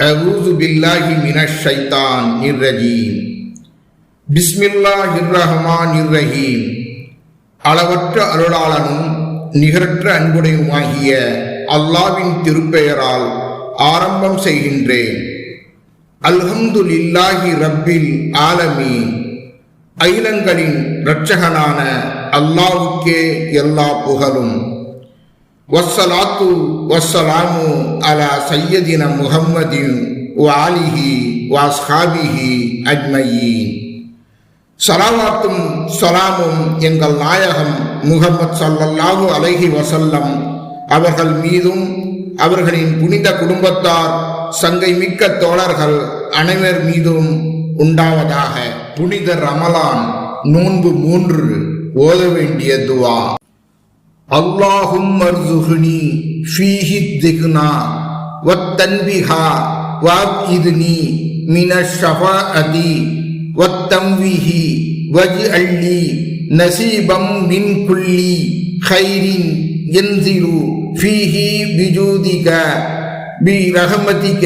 أعوذ بالله من الشيطان الرجيم بسم الله الرحمن الرحيم அளவற்ற அருளாளனும் நிகரற்ற அன்புடையுமாகிய அல்லாவின் திருப்பெயரால் ஆரம்பம் செய்கின்றேன் அல்ஹம்துலில்லாஹி ரப்பில் ஆலமீன் அகிலங்களின் இரட்சகனான அல்லாவுக்கே எல்லா புகழும் வஸ்ஸலாத்து வஸ்ஸலாமு அலா சையதின முகம்மதின் வாலிஹி வாஸ்ஹாபிஹி அஜ்மயீன். சலாவாத்தும் சலாமும் எங்கள் நாயகம் முகமது சல்லல்லாஹு அலைஹி வசல்லம் அவர்கள் மீதும் அவர்களின் புனித குடும்பத்தார் சங்கை மிக்க தோழர்கள் அனைவர் மீதும் உண்டாவதாக புனித ரமலான் நோன்பு மூன்று ஓத வேண்டிய துவா. அல்லாஹும் மர்சுகுனி ஃபீஹி திகுனா வத்தன்பிஹா வாப் இதுனி மின ஷஃபா அதி வத்தம்விஹி வஜி அள்ளி நசீபம் மின் குள்ளி خير ينزل فيه بجودك برحمتك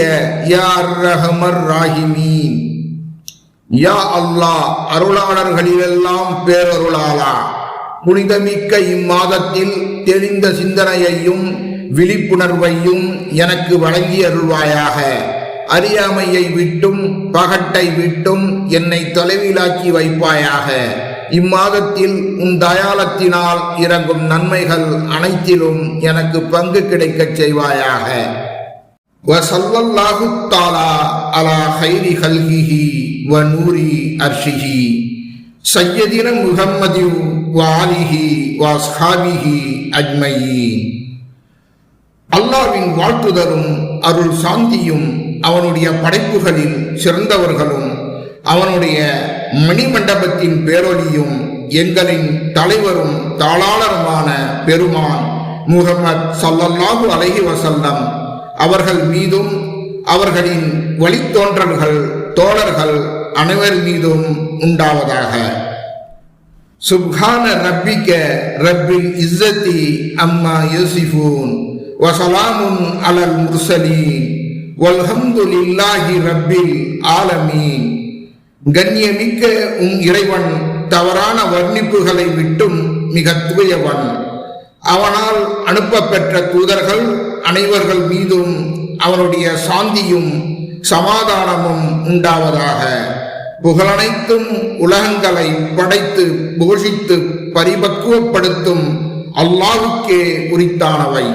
யார் ரஹமர் ராஹிமீன் யா அல்லாஹ் அருளாளர்களிலெல்லாம் பேரருளாளா. புனிதமிக்க இம்மாதத்தில் தெளிந்த சிந்தனையையும் விழிப்புணர்வையும் எனக்கு வழங்கி அருள்வாயாக அறியாமையை விட்டும் பகட்டை விட்டும் என்னை தொலைவிலாக்கி வைப்பாயாக. இம்மாதத்தில் உன் தயாளத்தினால் இறங்கும் நன்மைகள் அனைத்திலும் எனக்கு பங்கு கிடைக்கச் செய்வாயாக. வசல்லல்லாஹு தாலா அலா ஹைரி ஹல்கிஹி வ நூரி அர்ஷிஹி. சையதின முகம்மது வாலிஹி வாஸ்ஹாபிஹி அஜ்மயி அல்லாவின் வாழ்த்துதலும் அருள் சாந்தியும் அவனுடைய படைப்புகளில் சிறந்தவர்களும் அவனுடைய மணிமண்டபத்தின் பேரொலியும் எங்களின் தலைவரும் தாளாளருமான பெருமான் முகமது சல்லல்லாஹு அலஹி வசல்லம் அவர்கள் மீதும் அவர்களின் வழித்தோன்றல்கள் தோழர்கள் அனைவர் மீதும் உண்டாவதாக. சுப்ஹான ரப்பிக்க ரப்பில் இஸ்ஸத்தி அம்மா யூசிஃபூன். வசலாமுன் அலல் முர்சலீன். வல்ஹம்துலில்லாஹி ரப்பில் ஆலமீன். கண்ணியமிக்க உன் இறைவன் தவறான வர்ணிப்புகளை விட்டும் மிக தூயவன். அவனால் அனுப்பப்பெற்ற தூதர்கள் அனைவர்கள் மீதும் அவனுடைய சாந்தியும் சமாதானமும் உண்டாவதாக. புகழனைத்தும் உலகங்களை படைத்து போஷித்து பரிபக்குவப்படுத்தும் அல்லாவுக்கே உரித்தானவை.